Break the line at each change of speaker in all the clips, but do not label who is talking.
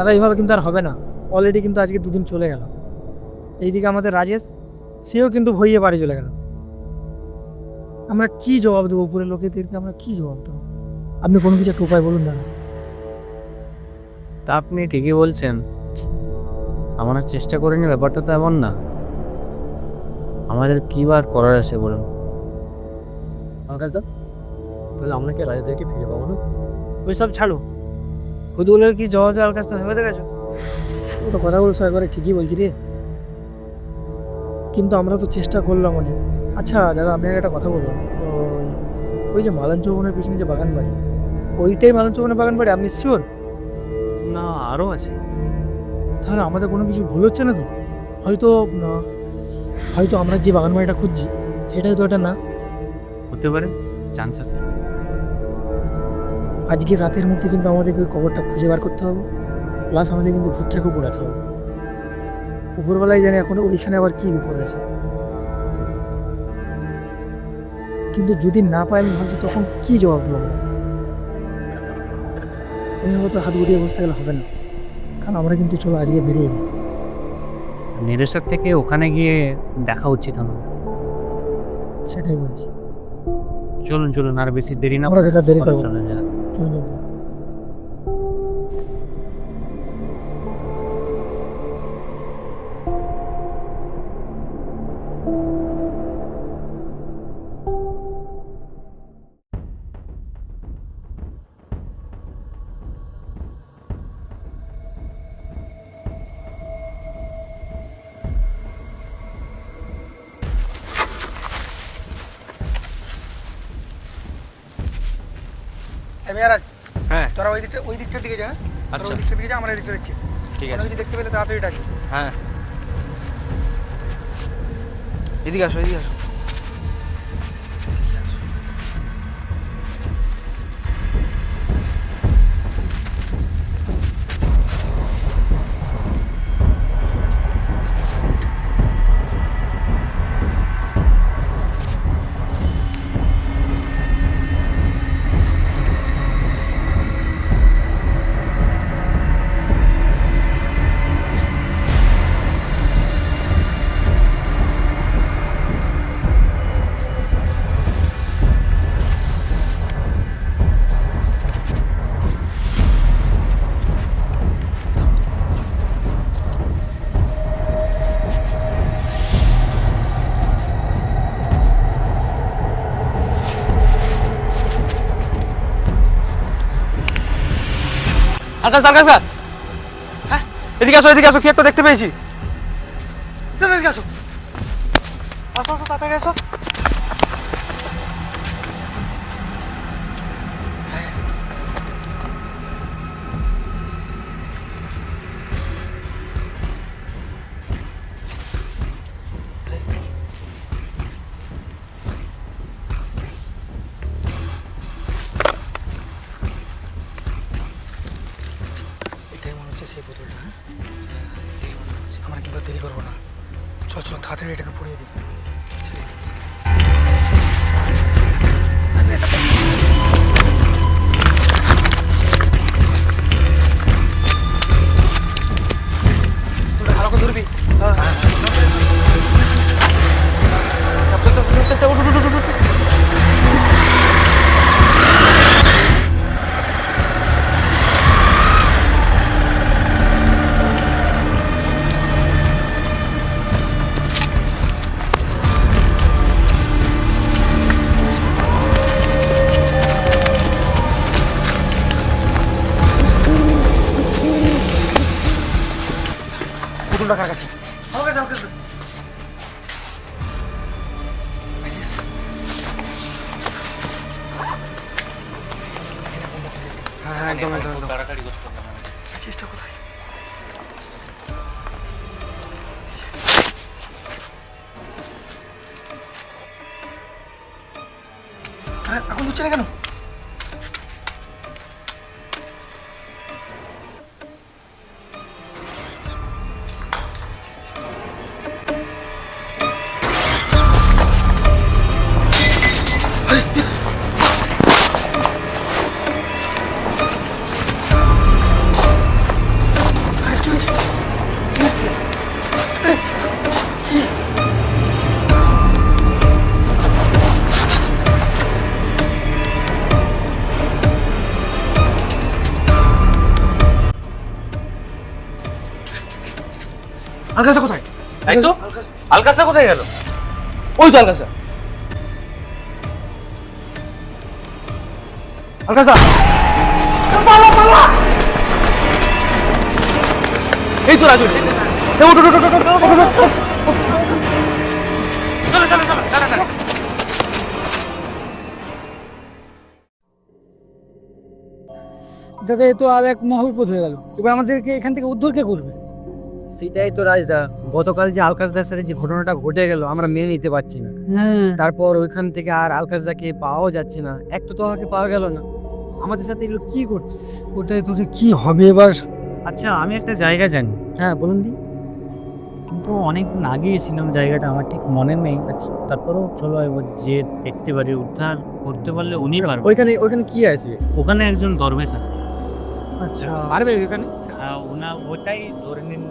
দাদা এইভাবে কিন্তু আর হবে না। অলরেডি কিন্তু আজকে দুদিন চলে গেল। এইদিকে আমাদের রাজেশ সেও কিন্তু ভইয়ে বাড়ি চলে গেল। আমরা কি জবাব দেবো উপরের লোকেদেরকে? আমরা কি জবাব দেবো? আপনি কোনো কিছু একটা উপায় বলুন দাদা।
তা আপনি ঠিকই বলছেন। আমরা চেষ্টা করিনি ব্যাপারটা তো এমন না। আমাদের কি বার করার আছে বলুন।
আকাশ দা তাহলে আমরা কি রাজাদেরকে ফিরে পাবো না? ওই সব ছাড়ো খুদগুলো কি জবাব দেওয়ার কাছ থেকে ভেবে দেখেছ তো কথা বলছো একবারে ঠিকই বলছি রে। কিন্তু আমরা তো চেষ্টা করলাম অনেক। আচ্ছা দাদা আপনাকে একটা কথা বলব। ওই ওই যে মালান চৌবনের পিছনে যে বাগান বাড়ি ওইটাই মালান চৌবনের বাগান বাড়ি? আপনি শিওর?
না আরও আছে।
তাহলে আমাদের কোনো কিছু ভুল হচ্ছে না তো? হয়তো না হয়তো আমরা যে বাগান বাড়িটা খুঁজছি সেটাই তো এটা না?
হতে পারে চান্স আছে।
আজকে রাতের মধ্যে কিন্তু আমাদেরকে ওই কবরটা খুঁজে বার করতে হবে। প্লাস আমাদের কিন্তু ভূতটাকেও পোড়াতে হবে। উপরবেলায় জানি এখন ওইখানে আবার কি বিপদ আছে। কিন্তু যদি না পাই আমি ভাবছি তখন কি জবাব দেবো আমরা? এইভাবে তো হাত গুটিয়ে বসতে গেলে হবে না। কারণ আমরা কিন্তু চলো আজকে বেরিয়ে যাই।
নিরেশার থেকে ওখানে গিয়ে দেখা উচিত আমাদের।
সেটাই বলছি।
চলুন চলুন আর বেশি দেরি না
আমরা দেরি
করে
করব
চলে যাক।
মেয়ারাজ,
হ্যাঁ।
তোরা ওই দিকটা ওই দিকটার দিকে যা
আচ্ছা
ওই দিকটার দিকে যা আমরা এই দিকটা দেখছি।
ঠিক আছে।
যদি দেখতে পেলে তাড়াতাড়ি ডাকি।
হ্যাঁ। এদিকে আসো এদিকে আসো। আকাশ আকাশ হ্যাঁ এদিকে আসো এদিকে আসো কি একটা দেখতে পেয়েছি।
এদিকে আসো। আসো আসো, তাড়াতাড়ি আসো। আরে, আগুন
কোথায় গেল। ওই তো আলকাসা। আলকাসা। এই তো রাজু।
দাদা, এ তো আর এক মহল বোধ হয়ে গেল। এবার আমাদেরকে এখান থেকে উদ্ধার কে করবে?
সেটাই তো রাজদা। গতকাল যে আলকাশদার সাথে যে ঘটনাটা ঘটে গেল আমরা মেনে নিতে পারছি না।
হ্যাঁ।
তারপর ওইখান থেকে আর আলকাশদাকে পাওয়াও যাচ্ছে না। এক তো তোমাকে পাওয়া গেল না। আমাদের সাথে এগুলো কি করছে?
ওটাই তো কি হবে এবার?
আচ্ছা আমি একটা জায়গা জানি।
হ্যাঁ বলুন দি।
কিন্তু অনেকদিন আগে এসেছিলাম জায়গাটা আমার ঠিক মনে নেই। আচ্ছা তারপরেও চলো একবার যে দেখতে পারি উদ্ধার করতে পারলে উনি পারবে।
ওইখানে ওইখানে কি আছে?
ওখানে একজন দরবেশ আছে।
আচ্ছা।
পারবে ওইখানে?
আহ, ওনা ওটাই ধরে নিন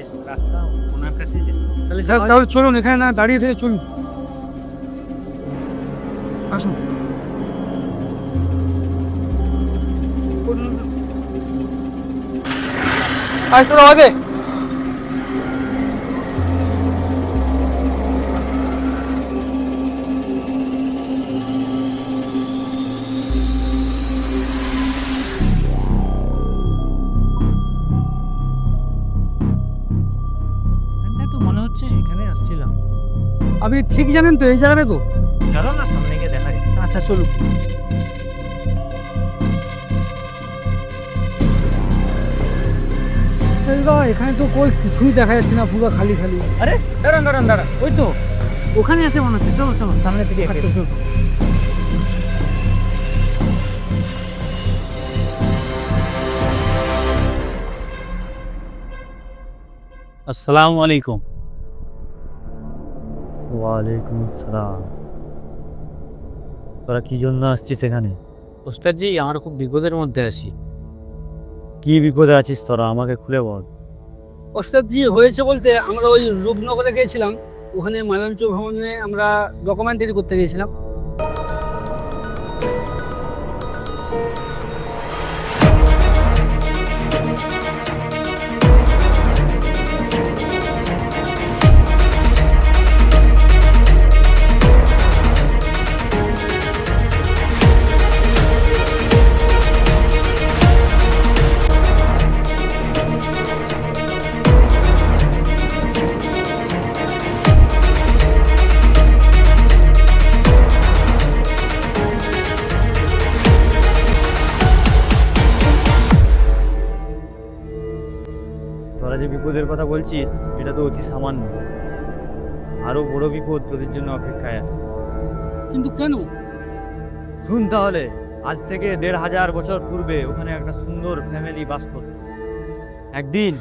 শেষ রাস্তা ওনার কাছে যে
তাহলে
তাহলে তাহলে চলুন এখানে না দাঁড়িয়ে থেকে চলুন আসুন
আয় তোরা আগে
মনে হচ্ছে এখানে আসছিলাম।
আপনি ঠিক জানেন তো এই জায়গাটা তো।
চলো না সামনে গিয়ে দেখা যাচ্ছে
আচ্ছা চলুন। এখানে তো কই কিছুই দেখা যাচ্ছে না পুরো খালি খালি।
আরে দাঁড়ান দাঁড়ান দাঁড়ান। ওই তো ওখানে আছে মনে হচ্ছে। চলো চলো সামনে থেকে
আচ্ছা।
আসসালামু আলাইকুম।
ওয়ালাইকুম আসসালাম। তোরা কি জন্য আসছিস এখানে?
ওস্তাদজি আমার খুব বিপদের মধ্যে আছি।
কি বিপদে আছিস তোরা? আমাকে খুলে বল।
ওস্তাদজি হয়েছে বলতে আমরা ওই রূপনগরে গিয়েছিলাম। ওখানে মালাঞ্চ ভবনে আমরা ডকুমেন্টারি করতে গিয়েছিলাম।
বিপদের কথা বলছিস এটা তো অতি সামান্য। আরও বড় বিপদ তোদের জন্য অপেক্ষায় আছে।
কিন্তু কেন?
শুন তাহলে আজ থেকে দেড় হাজার বছর পূর্বে ওখানে একটা সুন্দর ফ্যামিলি বাস করত। একদিন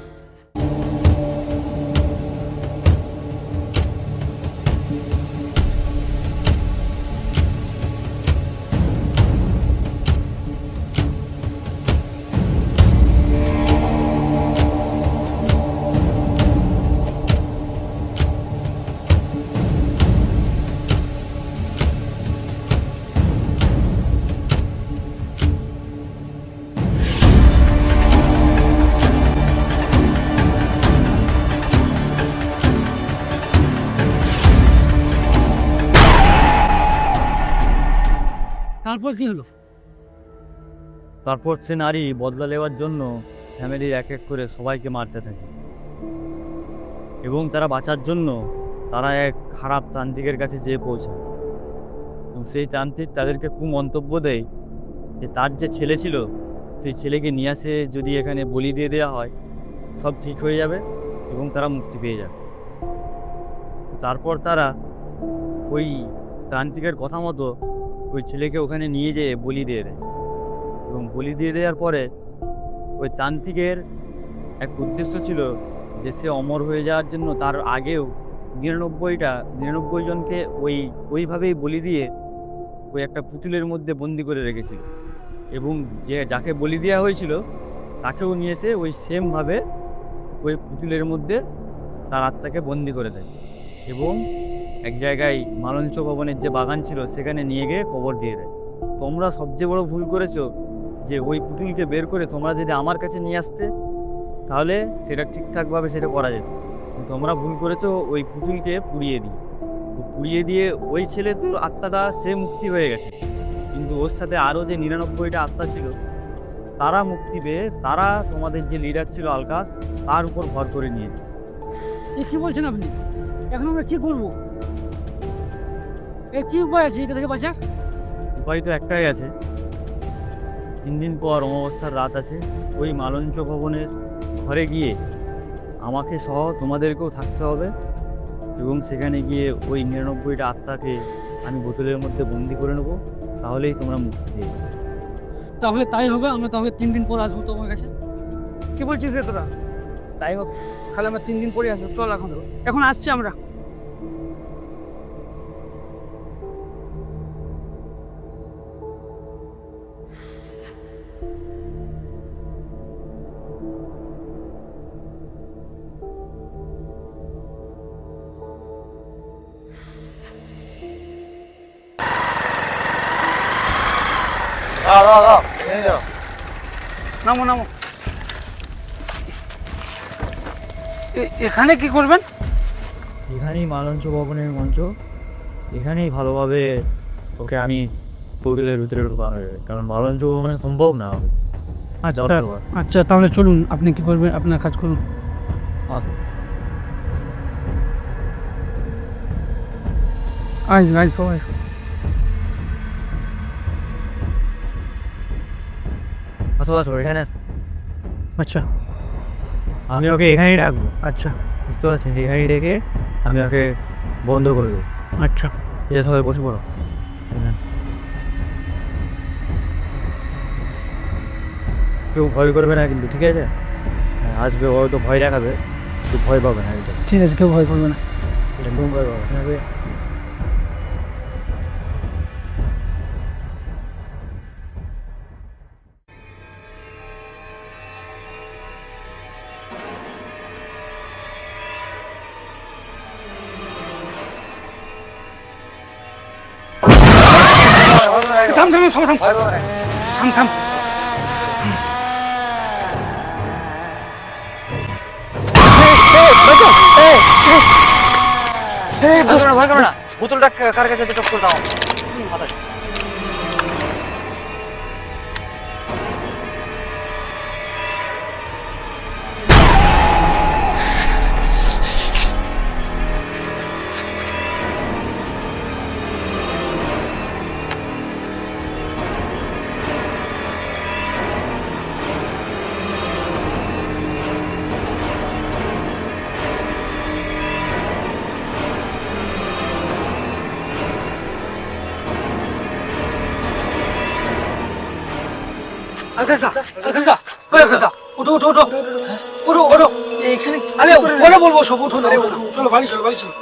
তারপর কি হলো?
তারপর সে নারী বদলা নেওয়ার জন্য ফ্যামিলির এক এক করে সবাইকে মারতে থাকে। এবং তারা বাঁচার জন্য তারা এক খারাপ তান্ত্রিকের কাছে যেয়ে পৌঁছায়। এবং সেই তান্ত্রিক তাদেরকে খুব মন্তব্য দেয় যে তার যে ছেলে ছিল, সেই ছেলেকে নিয়ে আসে যদি এখানে বলি দিয়ে দেওয়া হয়, সব ঠিক হয়ে যাবে এবং তারা মুক্তি পেয়ে যাবে। তারপর তারা ওই তান্ত্রিকের কথা মতো ওই ছেলেকে ওখানে নিয়ে যেয়ে বলি দিয়ে দেয়। এবং বলি দিয়ে দেওয়ার পরে ওই তান্ত্রিকের এক উদ্দেশ্য ছিল যে সে অমর হয়ে যাওয়ার জন্য তার আগেও নিরানব্বইটা, নিরানব্বই জনকে ওই, ওইভাবেই বলি দিয়ে ওই একটা পুতুলের মধ্যে বন্দি করে রেখেছিল। এবং যে, যাকে বলি দেওয়া হয়েছিল তাকেও নিয়ে এসে ওই সেমভাবে ওই পুতুলের মধ্যে তার আত্মাকে বন্দি করে দেয়। এবং এক জায়গায় মালঞ্চ ভবনের যে বাগান ছিল, সেখানে নিয়ে গিয়ে কবর দিয়ে দেয়। তোমরা সবচেয়ে বড় ভুল করেছ যে, ওই পুতুলকে বের করে তোমরা যদি আমার কাছে নিয়ে আসতে, তাহলে সেটা ঠিকঠাকভাবে সেটা করা যেত। তোমরা ভুল করেছ, ওই পুতুলকে পুড়িয়ে দিই পুড়িয়ে দিয়ে ওই ছেলে তোর আত্মাটা, সে মুক্তি হয়ে গেছে। কিন্তু ওর সাথে আরও যে নিরানব্বইটা আত্মা ছিল, তারা মুক্তি পেয়ে, তারা তোমাদের যে লিডার ছিল আলকাস, তার উপর ভর করে নিয়েছে।
কি বলছেন আপনি? এখন আমরা কি করব? এ কি উপায় আছে এটা থেকে বাঁচার
উপায় তো একটাই আছে। তিন দিন পর অমাবস্যার রাত আছে ওই মালঞ্চ ভবনের ঘরে গিয়ে আমাকে সহ তোমাদেরকেও থাকতে হবে এবং সেখানে গিয়ে ওই নিরানব্বইটা আত্মাকে আমি বোতলের মধ্যে বন্দি করে নেব তাহলেই তোমরা মুক্তি যাবে।
তাহলে তাই হবে আমরা তাহলে তিন দিন পর আসব তোমার কাছে? কি বলছিস রে তোরা? তাই হোক খালি আমরা তিন দিন পরে আসব চল এখন। এখন আসছি আমরা। নামো নামো। এখানে কি করবেন?
এখানেই মালঞ্চ ভবনের মঞ্চ। এখানেই ভালোভাবে ওকে আমি বোতলের ভিতরে ঢোকানো কারণ মালঞ্চ ভবনে সম্ভব না হ্যাঁ যাও
আচ্ছা তাহলে চলুন আপনি কি করবেন? আপনার কাজ করুন। আচ্ছা। আইস আইস সবাই।
আসো আসো এখানে আসো
আচ্ছা।
আমি ওকে এখানেই রাখব।
আচ্ছা।
বুঝতে পারছেন? এখানেই রেখে আমি ওকে বন্ধ করে দেবো
আচ্ছা
আছে সবাই বসে পড়ো। কেউ ভয় করবে না কিন্তু ঠিক আছে? আসবে ও তো ভয় দেখাবে কেউ ভয় পাবে না
ঠিক আছে কেউ ভয় করবে না।
ভয় পাবে না।
থাম থাম সবাই থাম থাম থাম
ভয় করো না, বোতলটা কার কাছে টপ করে দাও
আলকাসা আলকাসা ওই আলকাসা ওঠো ওঠো ওঠো। ওঠো ওঠো। এইখানে আরে পরে বলব? সব উঠো না। চলো বাড়ি চলো বাড়ি চলো।